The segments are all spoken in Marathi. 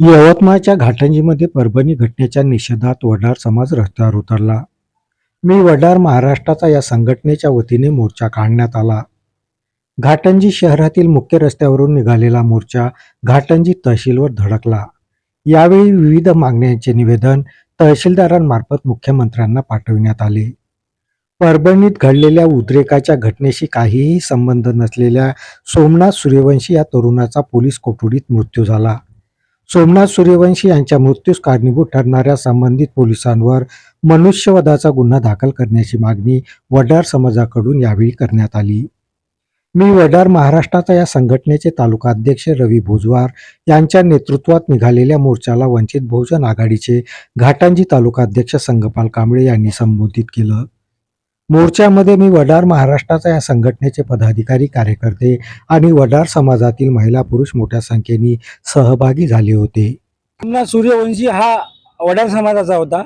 यवतमाळच्या घाटंजीमध्ये परभणी घटनेच्या निषेधात वडार समाज रस्त्यावर उतरला. मी वडार महाराष्ट्राचा या संघटनेच्या वतीने मोर्चा काढण्यात आला. घाटंजी शहरातील मुख्य रस्त्यावरून निघालेला मोर्चा घाटंजी तहसीलवर धडकला. यावेळी विविध मागण्यांचे निवेदन तहसीलदारांमार्फत मुख्यमंत्र्यांना पाठविण्यात आले. परभणीत घडलेल्या उद्रेकाच्या घटनेशी काहीही संबंध नसलेल्या सोमनाथ सूर्यवंशी या तरुणाचा पोलीस कोठडीत मृत्यू झाला. सोमनाथ सूर्यवंशी यांच्या मृत्यूस कारणीभूत ठरणाऱ्या संबंधित पोलिसांवर मनुष्यवधाचा गुन्हा दाखल करण्याची मागणी वडार समाजाकडून यावेळी करण्यात आली. मी वडार महाराष्ट्राचा या संघटनेचे तालुका अध्यक्ष रवी भोजवार यांच्या नेतृत्वात निघालेल्या मोर्चाला वंचित बहुजन आघाडीचे घाटांजी तालुका अध्यक्ष संगपाल कांबळे यांनी संबोधित केलं. मोर्चामध्ये मी वडार महाराष्ट्राचा या संघटनेचे पदाधिकारी कार्यकर्ते आणि वडार समाजातील महिला पुरुष मोठ्या संख्येने सहभागी झाले होते. पुन्हा सूर्यवंशी हा वडार समाजाचा होता.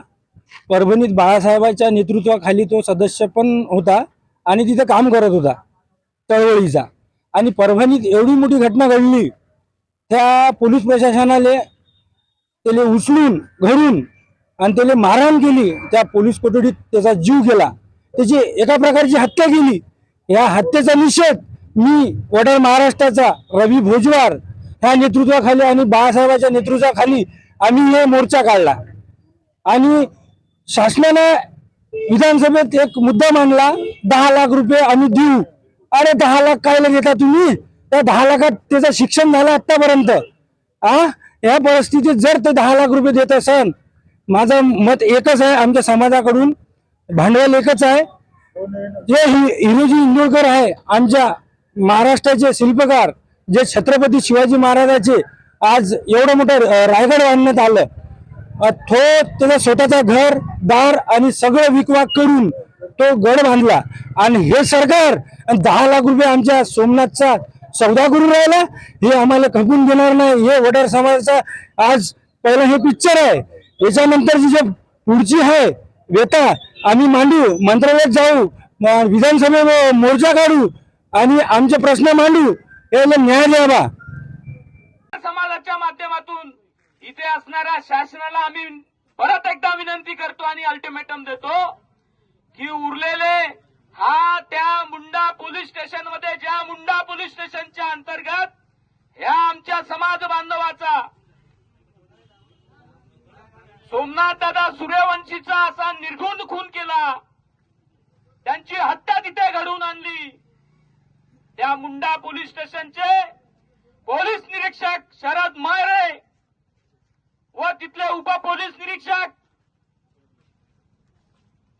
परभणीत बाळासाहेबांच्या नेतृत्वाखाली तो सदस्य पण होता आणि तिथं काम करत होता चळवळीचा आणि परभणीत एवढी मोठी घटना घडली त्या पोलीस प्रशासनाने त्याला उचलून घरून आणि त्याला मारहाण केली त्या पोलीस कोठडीत त्याचा जीव गेला. त्याची एका प्रकारची हत्या केली. या हत्येचा निषेध मी वडार महाराष्ट्राचा रवी भोजवार ह्या नेतृत्वाखाली आणि बाळासाहेबांच्या नेतृत्वाखाली आम्ही हे मोर्चा काढला. आणि शासनानं विधानसभेत एक मुद्दा मांडला दहा लाख रुपये आम्ही देऊ. अरे दहा लाख कायला देता तुम्ही? त्या दहा लाखात त्याचं शिक्षण झालं आतापर्यंत आ? या परिस्थितीत जर ते दहा लाख रुपये देत असन माझं मत एकच आहे आमच्या समाजाकडून भांडवल एकच आहे. जे हिरोजी इंदोळकर आहे आमच्या महाराष्ट्राचे शिल्पकार जे छत्रपती शिवाजी महाराजाचे आज एवढं मोठं रायगड बांधण्यात आलं. तो त्याचा स्वतःचा घर दार आणि सगळं विकवाक करून तो गड बांधला. आणि हे सरकार आणि दहा लाख रुपये आमच्या सोमनाथचा सौदा करून राहिला हे आम्हाला खपून देणार नाही. हे वडार समाजाचा आज पहिला हे पिक्चर आहे. याच्यानंतरची जे पुढची आहे व्यथा आम्ही मांडू मंत्रालयात जाऊ म- मोर्चा काढू आणि आमचे प्रश्न मांडू याला न्याय द्यावा. समाजाच्या माध्यमातून इथे असणाऱ्या शासनाला आम्ही परत एकदा विनंती करतो आणि अल्टिमेटम देतो की उरलेले हा त्या मुंडा पोलीस स्टेशनमध्ये ज्या मुंडा पोलीस स्टेशनच्या अंतर्गत ह्या आमच्या समाज बांधवाचा सोमनाथ दादा सूर्यवंशीचा असा निर्घुण खून केला. त्यांची हत्या तिथे घडवून आणली. त्या मुंडा पोलीस स्टेशनचे पोलीस निरीक्षक शरद मायरे व तिथले उप पोलीस निरीक्षक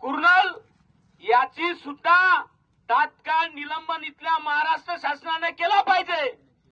कुर्नल याची सुद्धा तात्काळ निलंबन इथल्या महाराष्ट्र शासनाने केलं पाहिजे.